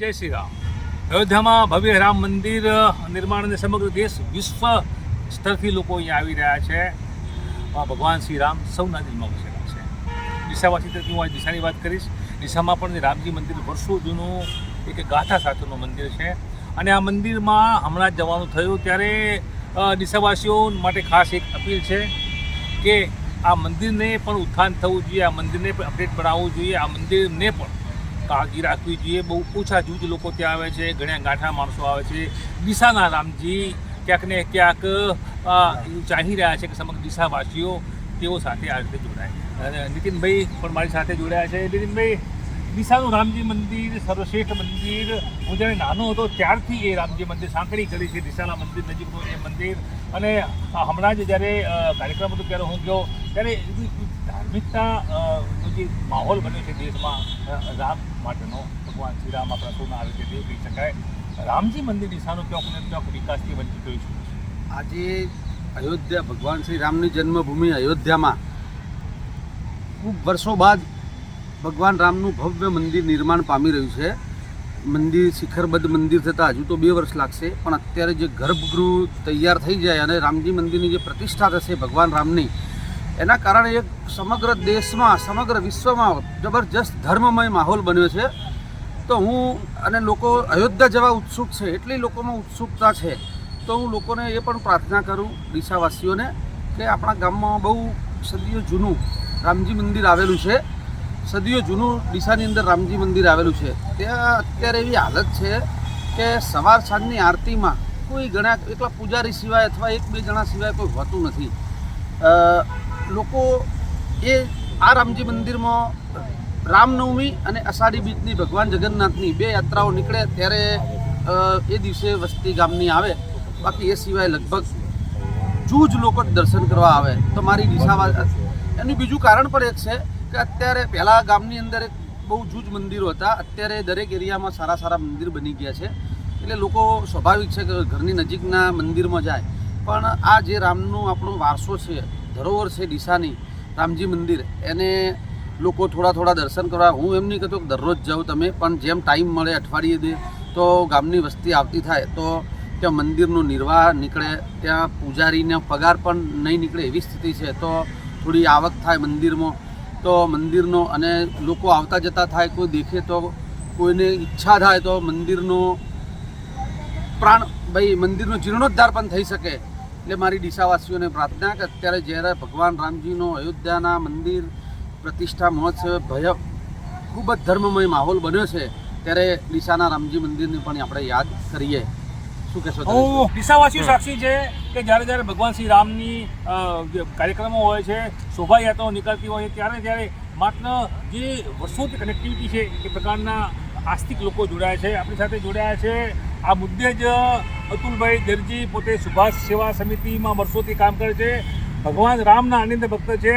જય શ્રી રામ. અયોધ્યામાં ભવ્ય રામ મંદિર નિર્માણ અને સમગ્ર દેશ વિશ્વ સ્તરથી લોકો અહીંયા આવી રહ્યા છે. ભગવાન શ્રી રામ સૌના દિલમાં વસેલા છે. દિશાવાસી તરીકે હું આ દિશાની વાત કરીશ. દિશામાં પણ રામજી મંદિર વર્ષો જૂનું એક ગાથા સાથેનું મંદિર છે. અને આ મંદિરમાં હમણાં જ જવાનું થયું ત્યારે દિશાવાસીઓ માટે ખાસ એક અપીલ છે કે આ મંદિરને પણ ઉત્થાન થવું જોઈએ, આ મંદિરને પણ અપડેટ બનાવવું જોઈએ, આ મંદિરને પણ કાળજી રાખવી જોઈએ. બહુ ઓછા જૂજ લોકો ત્યાં આવે છે, ઘણા ગાંઠા માણસો આવે છે. ડીસાના રામજી ક્યાંક ને ક્યાંક એવું ચાહી રહ્યા છે કે સમગ્ર ડીસાવાસીઓ તેઓ સાથે આ રીતે જોડાય. અને નીતિનભાઈ પણ મારી સાથે જોડાયા છે. નીતિનભાઈ ડીસાનું રામજી મંદિર, સર્વશ્રેષ્ઠ મંદિર, હું જ્યારે નાનો હતો ત્યારથી એ રામજી મંદિર સાંકળી કરી છે. ડીસાના મંદિર નજીકનું એ મંદિર. અને હમણાં જ જ્યારે કાર્યક્રમ હતો ત્યારે હું ગયો, ત્યારે ધાર્મિકતા જે માહોલ બન્યો છે દેશમાં. રામ માટેનો ભગવાન શ્રી રામ આપણા આવે છે તે કહી શકાય. રામજી મંદિર ડીસાનો ક્યાંક ને ક્યાંક વિકાસથી વંચિત રહ્યું છે. આજે અયોધ્યા ભગવાન શ્રી રામની જન્મભૂમિ અયોધ્યામાં. ખૂબ વર્ષો બાદ ભગવાન રામનું ભવ્ય મંદિર નિર્માણ પામી રહ્યું છે. મંદિર શિખરબદ્ધ મંદિર થતાં હજુ તો બે વર્ષ લાગશે, પણ અત્યારે જે ગર્ભગૃહ તૈયાર થઈ જાય અને રામજી મંદિરની જે પ્રતિષ્ઠા થશે ભગવાન રામની એના કારણે એક સમગ્ર દેશમાં, સમગ્ર વિશ્વમાં જબરજસ્ત ધર્મમય માહોલ બન્યો છે. તો હું અને લોકો અયોધ્યા જવા ઉત્સુક છે, એટલી લોકોમાં ઉત્સુકતા છે, તો હું લોકોને એ પણ પ્રાર્થના કરું ડીસાવાસીઓને કે આપણા ગામમાં બહુ સદીઓ જૂનું રામજી મંદિર આવેલું છે. સદીઓ જૂનું ડીસાની અંદર રામજી મંદિર આવેલું છે. ત્યાં અત્યારે એવી હાલત છે કે સવાર સાંજની આરતીમાં કોઈ ઘણા એકલા પૂજારી સિવાય અથવા એક બે જણા સિવાય કોઈ હોતું નથી. લોકો એ આ રામજી મંદિરમાં રામનવમી અને અષાઢી બીજની ભગવાન જગન્નાથની બે યાત્રાઓ નીકળે ત્યારે એ દિવસે વસ્તી ગામની આવે. બાકી એ સિવાય લગભગ જૂજ લોકો દર્શન કરવા આવે. તો મારી દિશામાં એનું બીજું કારણ પણ એક છે કે અત્યારે પહેલાં ગામની અંદર એક બહુ જૂજ મંદિરો હતા. અત્યારે દરેક એરિયામાં સારા સારા મંદિર બની ગયા છે. એટલે લોકો સ્વાભાવિક છે કે ઘરની નજીકના મંદિરમાં જાય. પણ આ જે રામનું આપણો વારસો છે ધરોહર છે ડીસાની રામજી મંદિર, એને લોકો થોડા થોડા દર્શન કરવા. હું એમ નહીં કહેતો દરરોજ જાઉં તમે, પણ જેમ ટાઈમ મળે અઠવાડિયે દે, તો ગામની વસ્તી આવતી થાય. તો ત્યાં મંદિરનો નિર્વાહ નીકળે, ત્યાં પૂજારીને પગાર પણ નહીં નીકળે એવી સ્થિતિ છે. તો થોડી આવક થાય મંદિરમાં. તો મંદિરનો અને લોકો આવતા જતા થાય, કોઈ દેખે તો કોઈને ઈચ્છા થાય તો મંદિરનો પ્રાણ, ભાઈ મંદિરનો જીર્ણોદ્ધાર પણ થઈ શકે. એટલે મારી ડીસાવાસીઓને પ્રાર્થના કે અત્યારે જ્યારે ભગવાન રામજીનો અયોધ્યાના મંદિર પ્રતિષ્ઠા મહોત્સવ ભય ખૂબ જ ધર્મમય માહોલ બન્યો છે ત્યારે ડીસાના રામજી મંદિરને પણ આપણે યાદ કરીએ. શું કહેશો? હું ડીસાવાસીઓ સાક્ષી છે કે જ્યારે જ્યારે ભગવાન શ્રી રામની કાર્યક્રમો હોય છે શોભાયાત્રાઓ નીકળતી હોય છે ત્યારે ત્યારે માત્ર જે વર્ષોથી કનેક્ટિવિટી છે એ પ્રકારના આસ્તિક લોકો જોડાયા છે આપણી સાથે જોડાયા છે. આ મુદ્દે જ અતુલભાઈ દરજી પોતે સુભાષ સેવા સમિતિમાં વર્ષોથી કામ કરે છે. ભગવાન રામના આનંદ ભક્ત છે.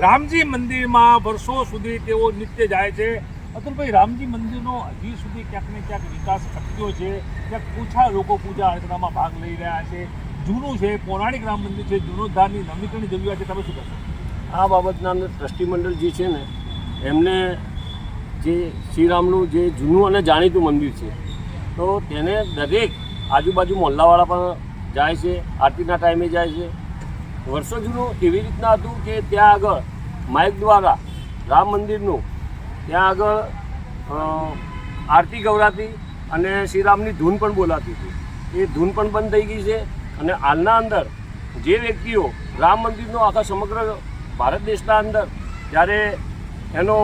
રામજી મંદિરમાં વર્ષો સુધી તેઓ નિત્ય જાય છે. અતુલભાઈ, રામજી મંદિરનો હજી સુધી ક્યાંક ને ક્યાંક વિકાસ અટક્યો છે. ક્યાંક ઓછા લોકો પૂજા અર્ચનામાં ભાગ લઈ રહ્યા છે. જૂનું છે, પૌરાણિક રામ મંદિર છે, જૂનોદ્ધારની નવીકરણની જરૂરિયાત છે. તમે શું કહેશો? આ બાબતના ટ્રસ્ટી મંડળ જે છે ને, એમને જે શ્રીરામનું જે જૂનું અને જાણીતું મંદિર છે, તો તેને દરેક આજુબાજુ મોહલ્લાવાળા પણ જાય છે, આરતીના ટાઈમે જાય છે. વર્ષો જૂનું એવી રીતના હતું કે ત્યાં આગળ માઇક દ્વારા રામ મંદિરનું ત્યાં આગળ આરતી ગવરાતી અને શ્રીરામની ધૂન પણ બોલાતી હતી. એ ધૂન પણ બંધ થઈ ગઈ છે અને હાલના અંદર જે વ્યક્તિઓ રામ મંદિરનો આખા સમગ્ર ભારત દેશના અંદર જ્યારે એનો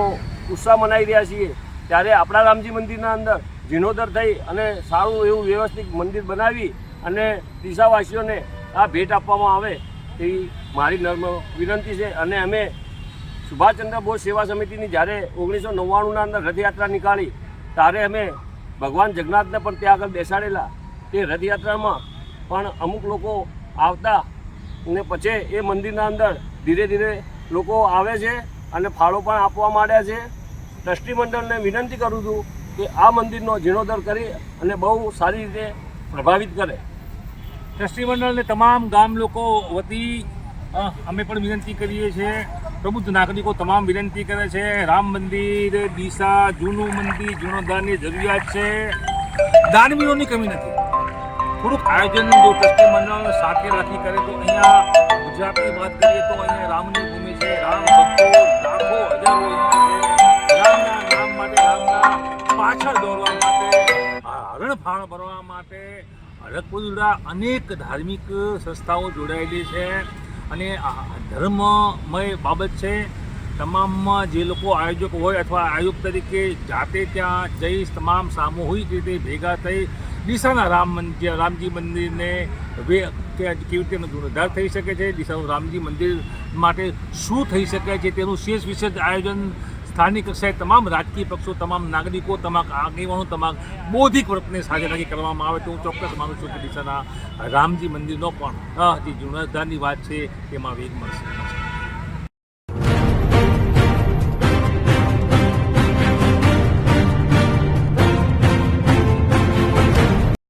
ઉત્સાહ મનાવી રહ્યા છીએ, ત્યારે આપણા રામજી મંદિરના અંદર જીર્ણોદ્ધાર થઈ અને સારું એવું વ્યવસ્થિત મંદિર બનાવી અને દિશાવાસીઓને આ ભેટ આપવામાં આવે એવી મારી નર્મ વિનંતી છે. અને અમે સુભાષચંદ્ર બોઝ સેવા સમિતિની જ્યારે ઓગણીસો નવ્વાણુંના અંદર રથયાત્રા નીકાળી, ત્યારે અમે ભગવાન જગન્નાથને પણ ત્યાં આગળ બેસાડેલા. તે રથયાત્રામાં પણ અમુક લોકો આવતા ને પછી એ મંદિરના અંદર ધીરે ધીરે લોકો આવે છે અને ફાળો પણ આપવા માંડ્યા છે. ટ્રસ્ટી મંડળને વિનંતી કરું છું કે આ મંદિરનો જીર્ણોદ્ધાર કરી અને બહુ સારી રીતે પ્રભાવિત કરે. ટ્રસ્ટી મંડળને તમામ ગામ લોકો વતી અમે પણ વિનંતી કરીએ છીએ. પ્રબુદ્ધ નાગરિકો તમામ વિનંતી કરે છે. રામ મંદિર ડીસા જૂનું મંદિર, જીર્ણોદ્ધારની જરૂરિયાત છે. દાનવીઓની કમી નથી. થોડુંક આયોજન જો ટ્રસ્ટી મંડળ સાથે રાખી કરે તો અહીંયા ગુજરાતની વાત કરીએ તો અહીંયા રામની ભૂમિ છે. રામ ભક્તો લાખો હજારો પાછળ દોરવા માટે હરણફાળ ભરવા માટે હરકપુરા અનેક ધાર્મિક સંસ્થાઓ જોડાયેલી છે. અને ધર્મમય બાબત છે, તમામમાં જે લોકો આયોજક હોય અથવા આયોજક તરીકે જાતે ત્યાં જઈ તમામ સામૂહિક રીતે ભેગા થઈ ડીસાના રામ મંદિર, રામજી મંદિરને કેવી રીતે જીર્ણોદ્ધાર થઈ શકે છે, ડીસાનું રામજી મંદિર માટે શું થઈ શકે છે, તેનું શેષ વિશેષ આયોજન સ્થાનિક કક્ષાએ તમામ રાજકીય પક્ષો, તમામ નાગરિકો, તમામ આગેવાનો, તમામ બૌદ્ધિક વર્ગને સાથે રાખી કરવામાં આવે તો હું ચોક્કસ માનું છું કે ડીસાના રામજી મંદિરનો પણ જે જીર્ણોદ્ધારની વાત છે, તેમાં વેગ મળશે.